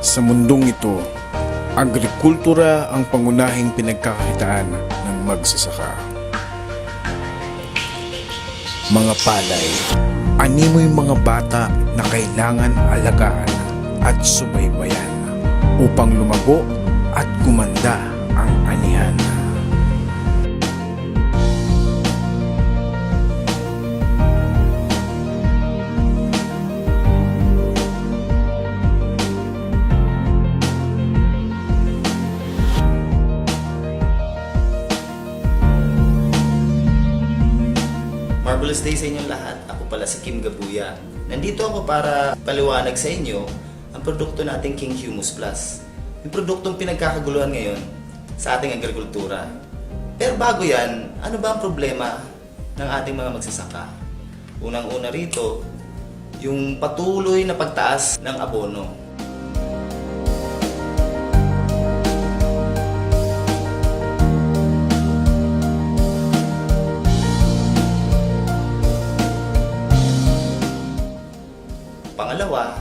Sa mundong ito, agrikultura ang pangunahing pinagkakakitaan ng magsasaka. Mga palay, animoy mga bata na kailangan alagaan at subaybayan upang lumago at gumanda ang anihan. Marvelous day sa inyong lahat. Ako pala si Kim Gabuya. Nandito ako para paliwanag sa inyo ang produkto nating King Humus Plus. Yung produktong pinagkakaguluhan ngayon sa ating agrikultura. Pero bago yan, ano ba ang problema ng ating mga magsasaka? Unang-una rito, yung patuloy na pagtaas ng abono. Pangalawa,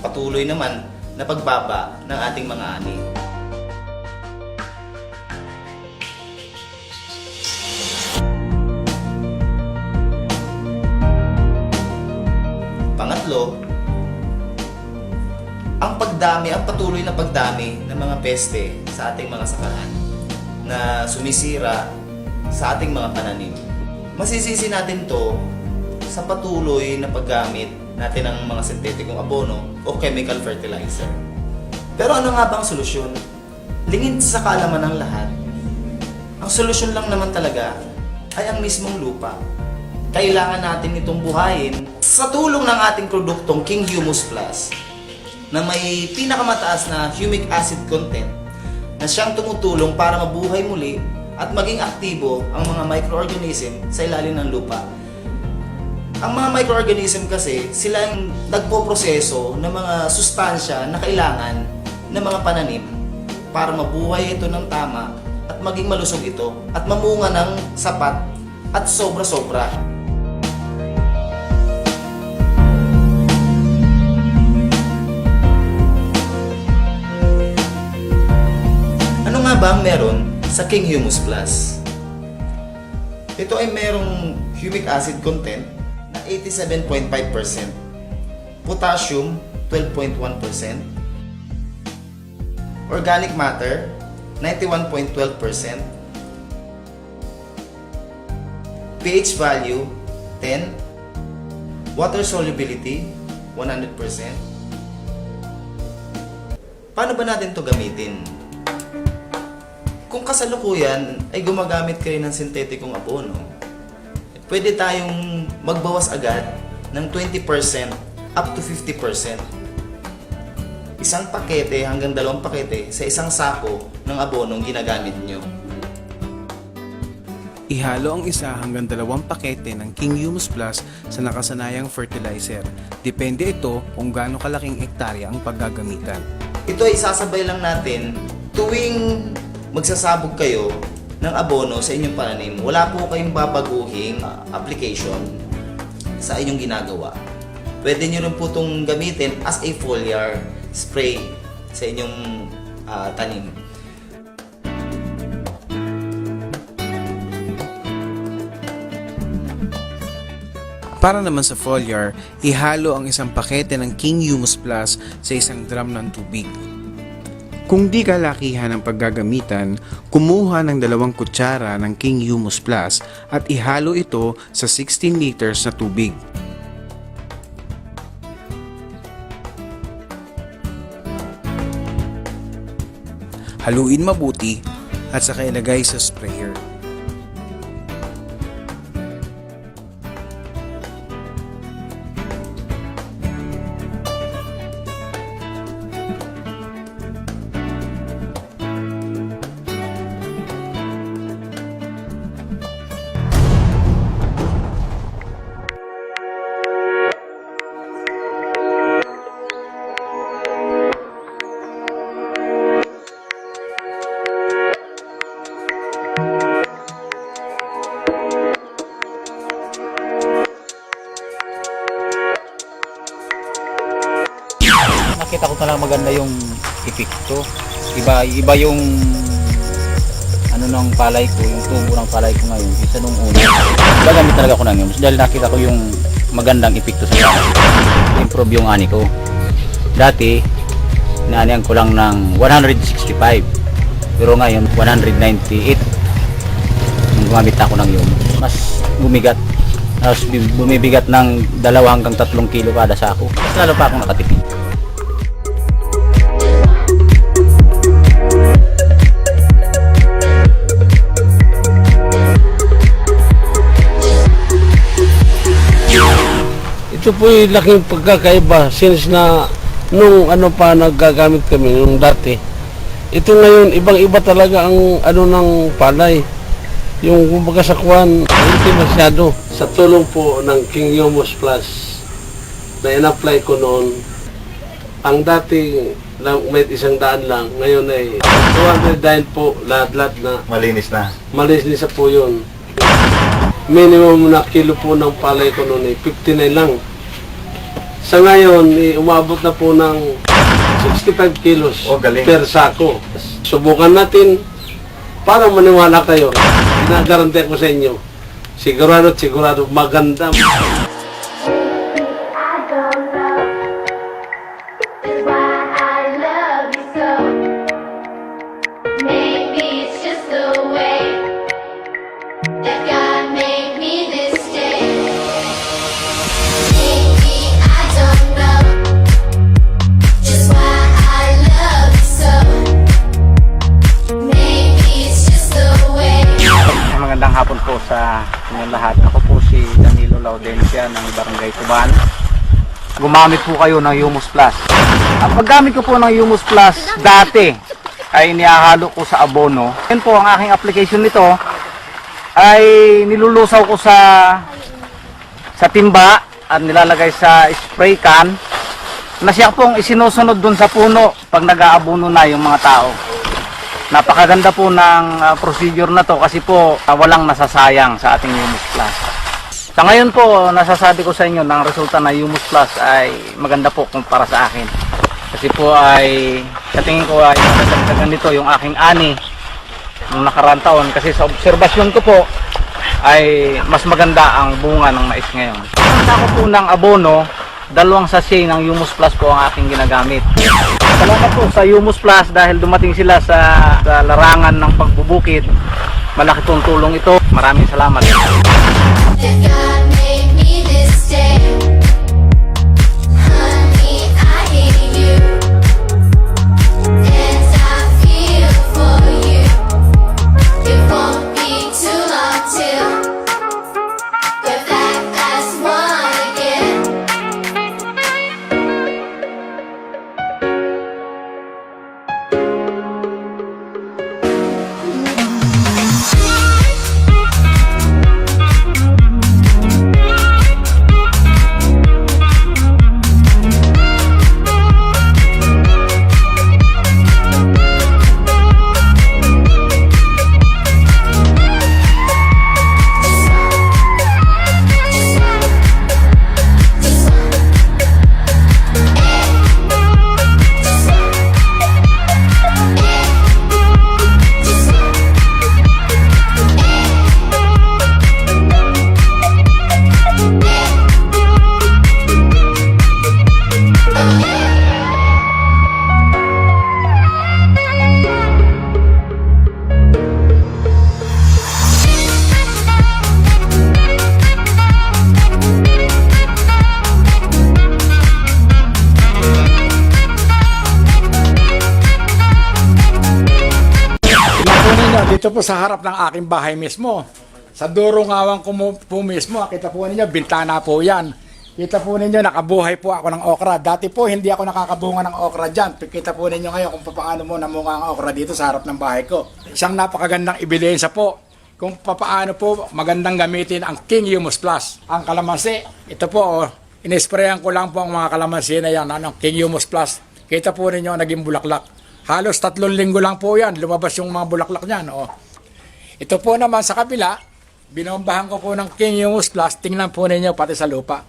patuloy naman na pagbaba ng ating mga ani. Pangatlo, ang pagdami, ang patuloy na pagdami ng mga peste sa ating mga sakahan na sumisira sa ating mga pananim. Masisisi natin to sa patuloy na paggamit natin ng mga sintetikong abono o chemical fertilizer. Pero ano nga ba ang solusyon? Lingid sa kaalaman ng lahat, ang solusyon lang naman talaga ay ang mismong lupa. Kailangan natin itong buhayin sa tulong ng ating produktong King Humus Plus na may pinakamataas na humic acid content na siyang tumutulong para mabuhay muli at maging aktibo ang mga microorganism sa ilalim ng lupa. Ang mga microorganism kasi, sila yung nagpo-proseso ng mga sustansya na kailangan ng mga pananim para mabuhay ito ng tama at maging malusog ito at mamunga ng sapat at sobra-sobra. Ano nga ba ang meron sa King Humus Plus? Ito ay merong humic acid content 87.5%, potassium 12.1%, organic matter 91.12%, pH value 10, water solubility 100%. Paano ba natin to gamitin? Kung kasalukuyan ay gumagamit kayo ng sintetikong abono, pwede tayong magbawas agad ng 20% up to 50%. Isang pakete hanggang dalawang pakete sa isang sako ng abonong ginagamit nyo. Ihalo ang isa hanggang dalawang pakete ng King Humus Plus sa nakasanayang fertilizer. Depende ito kung gaano kalaking ektarya ang paggagamitan. Ito ay isasabay lang natin tuwing magsasabog kayo ng abono sa inyong pananim. Wala po kayong babaguhing ah, application sa inyong ginagawa. Pwede nyo rin po itong gamitin as a foliar spray sa inyong ah, tanim. Para naman sa foliar, ihalo ang isang pakete ng King Humus Plus sa isang drum ng tubig. Kung di kalakihan ang paggagamitan, kumuha ng dalawang kutsara ng King Humus Plus at ihalo ito sa 16 liters na tubig. Haluin mabuti at saka ilagay sa sprayer. Talaga maganda yung epekto. Iba iba yung ano ng palay ko, yung tubo ng palay ko ngayon, isa nung una. Gagamit talaga ako ng humus dahil nakita ko yung magandang epekto sa palay. Improve yung ani ko. Dati, naanihan ko lang ng 165. Pero ngayon, 198 nung gumamit ako ng yun. Mas bumigat. Mas bi- bumibigat ng dalawa hanggang tatlong kilo kada sako. Mas lalo pa akong nakatipid. Ito po yung laking pagkakaiba since na nung ano pa naggagamit kami nung dati. Ito ngayon ibang iba talaga ang ano ng palay. Yung kumbaga sa kwan, hindi masyado. Sa tulong po ng King Yomos Plus na in-apply ko noon, ang dati lang may isang daan lang, ngayon ay 209 po lahat-lahat na Malinis na. malinis na po yun. Minimum na kilo po ng palay ko noon ay 59 lang. Sa ngayon, eh, umabot na po ng 65 kilos Oh, galing. per sako. Subukan natin para maniwala kayo. Ginagaranti ko sa inyo. Sigurado, sigurado, maganda. Sa inyong lahat. Ako po si Danilo Laudencia ng Barangay Tuban. Gumamit po kayo ng Humus Plus. Ang paggamit ko po ng Humus Plus dati ay niyahalo ko sa abono. Yan po ang aking application nito ay nilulusaw ko sa sa timba at nilalagay sa spray can na siya pong isinusunod dun sa puno pag nag-aabono na yung mga tao. Napakaganda po ng uh, procedure na to kasi po uh, walang nasasayang sa ating Humus Plus. Sa ngayon po, nasasabi ko sa inyo ng resulta ng Humus Plus ay maganda po kung para sa akin. Kasi po ay sa tingin ko ay nadagdagan nito yung aking ani nung nakaraan taon kasi sa obserbasyon ko po ay mas maganda ang bunga ng mais ngayon. Ang sako po ng abono, dalawang sachet ng Humus Plus po ang aking ginagamit. Salamat po sa Humus Plus dahil dumating sila sa, sa larangan ng pagbubukid. Malaki pong tulong ito. Maraming salamat. Dito po sa harap ng aking bahay mismo. Sa duro ngawang ko po mismo, kita po ninyo, bintana po yan. Kita po ninyo, nakabuhay po ako ng okra. Dati po, hindi ako nakakabunga ng okra dyan. Kita po ninyo ngayon kung paano mo namunga ang okra dito sa harap ng bahay ko. Isang napakagandang ebidensya po kung paano po magandang gamitin ang King Humus Plus. Ang kalamansi, ito po, oh, inisprayan ko lang po ang mga kalamansi na yan, ano, King Humus Plus. Kita po ninyo, naging bulaklak. Halos tatlong linggo lang po yan, lumabas yung mga bulaklak niyan. Oh. Ito po naman sa kabila, binombahan ko po ng King Humus Plus, tingnan po ninyo pati sa lupa.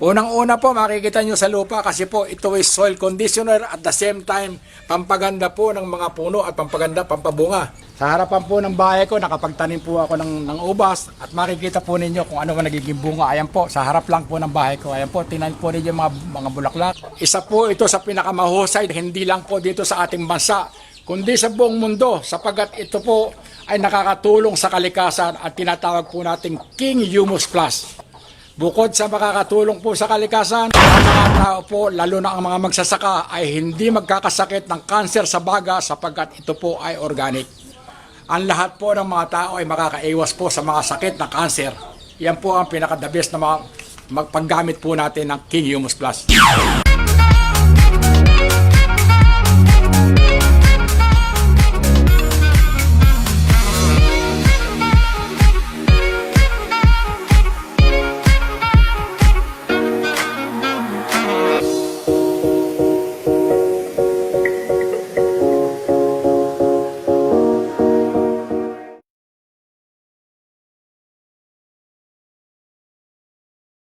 Unang-una po, makikita nyo sa lupa kasi po ito is soil conditioner at the same time, pampaganda po ng mga puno at pampaganda, pampabunga. Sa harapan po ng bahay ko, nakapagtanim po ako ng, ng ubas at makikita po ninyo kung ano ang nagiging bunga. Ayan po, sa harap lang po ng bahay ko. Ayan po, tingnan po ninyo mga, mga bulaklak. Isa po ito sa pinakamahusay, hindi lang po dito sa ating bansa, kundi sa buong mundo sapagat ito po ay nakakatulong sa kalikasan at tinatawag po nating King Humus Plus. Bukod sa makakatulong po sa kalikasan, ang mga tao po, lalo na ang mga magsasaka, ay hindi magkakasakit ng kanser sa baga sapagkat ito po ay organic. Ang lahat po ng mga tao ay makakaiwas po sa mga sakit na kanser. Yan po ang pinaka-the best na mga magpaggamit po natin ng King Humus Plus.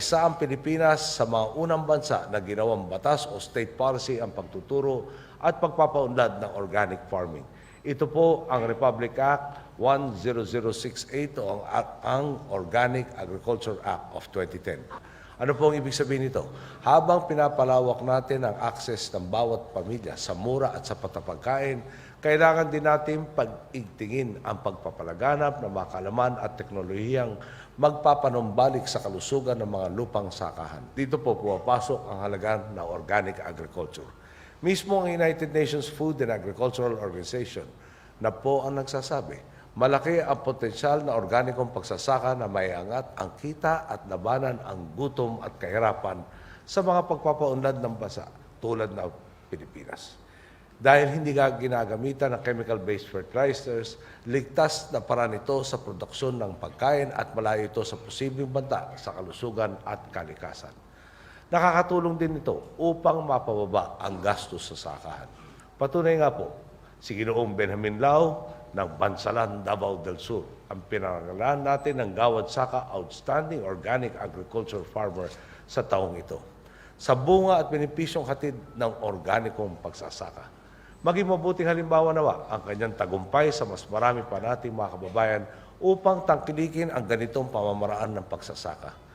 Isa ang Pilipinas sa mga unang bansa na ginawang batas o state policy ang pagtuturo at pagpapaunlad ng organic farming. Ito po ang Republic Act 10068 o ang, ang Organic Agriculture Act of 2010. Ano po ang ibig sabihin nito? Habang pinapalawak natin ang access ng bawat pamilya sa mura at sapat na pagkain, kailangan din natin pag-igtingin ang pagpapalaganap ng mga kalaman at teknolohiyang magpapanumbalik sa kalusugan ng mga lupang sakahan. Dito po pumapasok ang halagan ng organic agriculture. Mismo ang United Nations Food and Agricultural Organization na po ang nagsasabi, malaki ang potensyal na organikong pagsasaka na maiangat ang kita at labanan ang gutom at kahirapan sa mga pagpapaunlad ng bansa tulad ng Pilipinas. Dahil hindi ka ginagamitan ng chemical-based fertilizers, ligtas na para nito sa produksyon ng pagkain at malayo ito sa posibleng banta sa kalusugan at kalikasan. Nakakatulong din ito upang mapababa ang gastos sa sakahan. Patunay nga po, si Ginoong Benjamin Lau ng Bansalan, Davao del Sur, ang pinangalan natin ng Gawad Saka Outstanding Organic Agriculture Farmer sa taong ito. Sa bunga at benepisyong hatid ng organikong pagsasaka. Maging mabuting halimbawa nawa ang kanyang tagumpay sa mas marami pa nating mga kababayan upang tangkilikin ang ganitong pamamaraan ng pagsasaka.